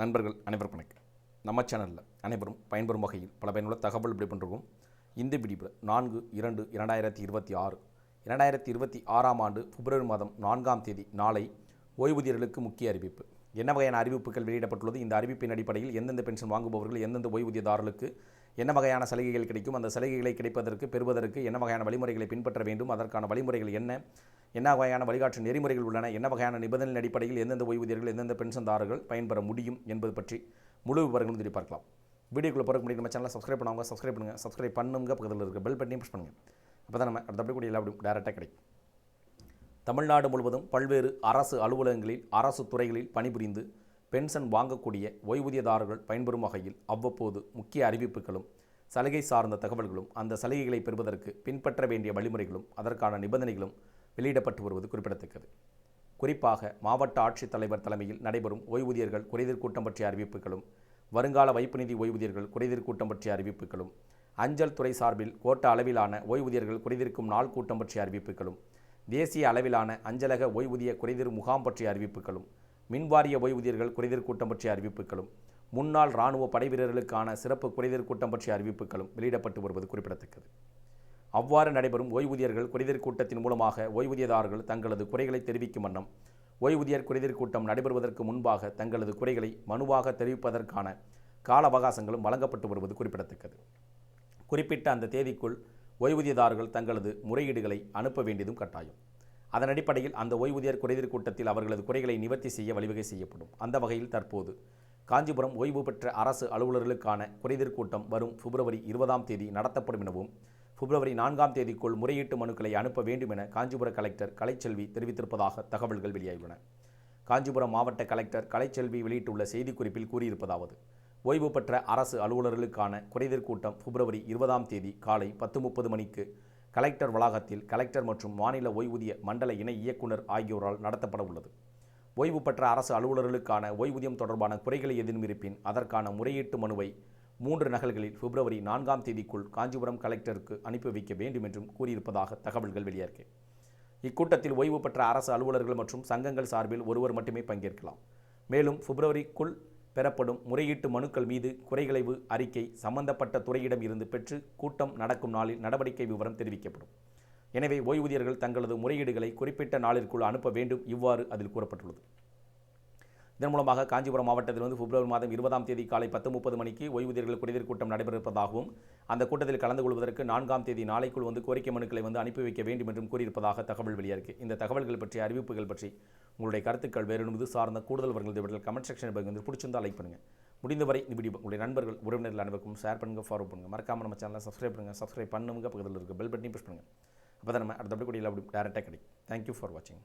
நண்பர்கள் அனைவருக்கும் வணக்கம். நம்ம சேனலில் அனைவரும் பயன்பெறும் வகையில் பல பயனுள்ள தகவல் இப்படி பண்ணுறோம் இந்த பிடிப்பில் நான்கு இரண்டு இரண்டாயிரத்தி இருபத்தி ஆறு இரண்டாயிரத்தி இருபத்தி ஆறாம் ஆண்டு பிப்ரவரி மாதம் நான்காம் தேதி நாளை ஓய்வூதியர்களுக்கு முக்கிய அறிவிப்பு. என்ன வகையான அறிவிப்புகள் வெளியிடப்பட்டுள்ளது? இந்த அறிவிப்பின் அடிப்படையில் எந்தெந்த பென்ஷன் வாங்குபவர்கள் எந்தெந்த ஓய்வூதியதாரர்களுக்கு என்ன வகையான சலுகைகள் கிடைக்கும்? அந்த சலுகைகளை கிடைப்பதற்கு பெறுவதற்கு என்ன வகையான வழிமுறைகளை பின்பற்ற வேண்டும்? அதற்கான வழிமுறைகள் என்ன? என்ன வகையான வழிகாட்டு நெறிமுறைகள் உள்ளன? என்ன வகையான நிபந்தனை அடிப்படையில் எந்தெந்த ஓய்வூதியர்கள் எந்தெந்த பென்ஷன்தாரர்கள் பயன்பெற முடியும் என்பது பற்றி முழு விவரங்களும் தெரிவி பார்க்கலாம். வீடியோக்குள்ளே போகிற முடியும் நம்ம சேனலை சப்ஸ்கிரைப் பண்ணுவாங்க சப்ஸ்கிரைப் பண்ணுங்கள் சப்ஸ்கிரைப் பண்ணுங்க பக்கத்தில் இருக்க பெல் பட்டனையும் ப்ரெஸ் பண்ணுங்கள் அப்போ தான் நம்ம அடுத்தபடி கூடிய எல்லா டேரெக்டாக கிடைக்கும். தமிழ்நாடு முழுவதும் பல்வேறு அரசு அலுவலகங்களில் அரசு துறைகளில் பணிபுரிந்து பென்ஷன் வாங்கக்கூடிய ஓய்வூதியதாரர்கள் பயன்பெறும் வகையில் அவ்வப்போது முக்கிய அறிவிப்புகளும் சலுகை சார்ந்த தகவல்களும் அந்த சலுகைகளை பெறுவதற்கு பின்பற்ற வேண்டிய வழிமுறைகளும் அதற்கான நிபந்தனைகளும் வெளியிடப்பட்டு வருவது குறிப்பிடத்தக்கது. குறிப்பாக மாவட்ட ஆட்சித்தலைவர் தலைமையில் நடைபெறும் ஓய்வூதியர்கள் குறைதீர் கூட்டம் பற்றிய அறிவிப்புகளும் வருங்கால வைப்பு நிதி ஓய்வூதியர்கள் குறைதீர் கூட்டம் பற்றிய அறிவிப்புகளும் அஞ்சல் துறை சார்பில் கோட்ட அளவிலான ஓய்வூதியர்கள் குறைதீர்க்கும் நாள் கூட்டம் பற்றிய அறிவிப்புகளும் தேசிய அளவிலான அஞ்சலக ஓய்வூதிய குறைதீர் முகாம் பற்றிய அறிவிப்புகளும் மின்வாரிய ஓய்வூதியர்கள் குறைதீர் கூட்டம் பற்றிய அறிவிப்புகளும் முன்னாள் இராணுவ படை வீரர்களுக்கான சிறப்பு குறைதீர் கூட்டம் பற்றிய அறிவிப்புகளும் வெளியிடப்பட்டு வருவது குறிப்பிடத்தக்கது. அவ்வாறு நடைபெறும் ஓய்வூதியர்கள் குறைதீர் கூட்டத்தின் மூலமாக ஓய்வூதியதாரர்கள் தங்களது குறைகளை தெரிவிக்கும் வண்ணம் ஓய்வூதியர் குறைதீர் கூட்டம் நடைபெறுவதற்கு முன்பாக தங்களது குறைகளை மனுவாக தெரிவிப்பதற்கான கால அவகாசங்களும் வழங்கப்பட்டு வருவது குறிப்பிடத்தக்கது. குறிப்பிட்ட அந்த தேதிக்குள் ஓய்வூதியதாரர்கள் தங்களது முறையீடுகளை அனுப்ப வேண்டியதும் கட்டாயம். அதன் அடிப்படையில் அந்த ஓய்வூதியர் குறைதீர் கூட்டத்தில் அவர்களது குறைகளை நிவர்த்தி செய்ய வழிவகை செய்யப்படும். அந்த வகையில் தற்போது காஞ்சிபுரம் ஓய்வு பெற்ற அரசு அலுவலர்களுக்கான குறைதீர் கூட்டம் வரும் பிப்ரவரி இருபதாம் தேதி நடத்தப்படும் எனவும் பிப்ரவரி நான்காம் தேதிக்குள் முறையீட்டு மனுக்களை அனுப்ப வேண்டும் என காஞ்சிபுர கலெக்டர் கலைச்செல்வி தெரிவித்திருப்பதாக தகவல்கள் வெளியாகியுள்ளன. காஞ்சிபுரம் மாவட்ட கலெக்டர் கலைச்செல்வி வெளியிட்டுள்ள செய்திக்குறிப்பில் கூறியிருப்பதாவது ஓய்வு பெற்ற அரசு அலுவலர்களுக்கான குறைதீர் கூட்டம் பிப்ரவரி இருபதாம் தேதி காலை பத்து முப்பது மணிக்கு கலெக்டர் வளாகத்தில் கலெக்டர் மற்றும் மாநில ஓய்வூதிய மண்டல இணை இயக்குனர் ஆகியோரால் நடத்தப்பட உள்ளது. ஓய்வு பெற்ற அரசு அலுவலர்களுக்கான ஓய்வூதியம் தொடர்பான குறைகளை எதிர்மிருப்பின் அதற்கான முறையீட்டு மனுவை மூன்று நகல்களில் பிப்ரவரி நான்காம் தேதிக்குள் காஞ்சிபுரம் கலெக்டருக்கு அனுப்பி வைக்க வேண்டும் என்றும் கூறியிருப்பதாக தகவல்கள் வெளியாகி இக்கூட்டத்தில் ஓய்வு பெற்ற அரசு அலுவலர்கள் மற்றும் சங்கங்கள் சார்பில் ஒருவர் மட்டுமே பங்கேற்கலாம். மேலும் பிப்ரவரிக்குள் பெறப்படும் முறையீட்டு மனுக்கள் மீது குறைகளைவு அறிக்கை சம்பந்தப்பட்ட துறையிடம் இருந்து பெற்று கூட்டம் நடக்கும் நாளில் நடவடிக்கை விவரம் தெரிவிக்கப்படும். எனவே ஓய்வூதியர்கள் தங்களது முறையீடுகளை குறிப்பிட்ட நாளிற்குள் அனுப்ப வேண்டும் இவ்வாறு அதில் கூறப்பட்டுள்ளது. இதன் மூலமாக காஞ்சிபுரம் மாவட்டத்தில் வந்து பிப்ரவரி மாதம் இருபதாம் தேதி காலை பத்து முப்பது மணிக்கு ஓய்வூதியர்கள் குறைதீர் கூட்டம் நடைபெறிருப்பதாகவும் அந்த கூட்டத்தில் கலந்து கொள்வதற்கு நான்காம் தேதி நாளைக்குள் வந்து கோரிக்கை மனுக்களை வந்து அனுப்பி வைக்க வேண்டும் என்றும் கூறியிருப்பதாக தகவல் வெளியாயிருக்கு. இந்த தகவல்கள் பற்றி அறிவிப்புகள் பற்றி உங்களுடைய கருத்துக்கள் வேறு இது சார்ந்த கூடுதல் விவரங்கள் விடல் கமெண்ட் செக்ஷன் வந்து பிடிச்சிருந்தால் லைக் பண்ணுங்கள் முடிந்தவரை இந்த வீடியோ உங்களுடைய நண்பர்கள் உறவினர்கள் அனைவருக்கும் ஷேர் பண்ணுங்கள் ஃபாலோ பண்ணுங்கள் மறக்காமல் நம்ம சேனலை சப்ஸ்கிரைப் பண்ணுங்கள் சப்ஸ்கிரைப் பண்ணுங்க பக்கத்தில் இருக்க பெல் பட்டனையும் ப்ரெஸ் பண்ணுங்கள் அப்போ தான் நம்ம அடுத்த அப்படி டேரெக்டாக கிடைக்கும். தேங்க்யூ ஃபார் வாட்சிங்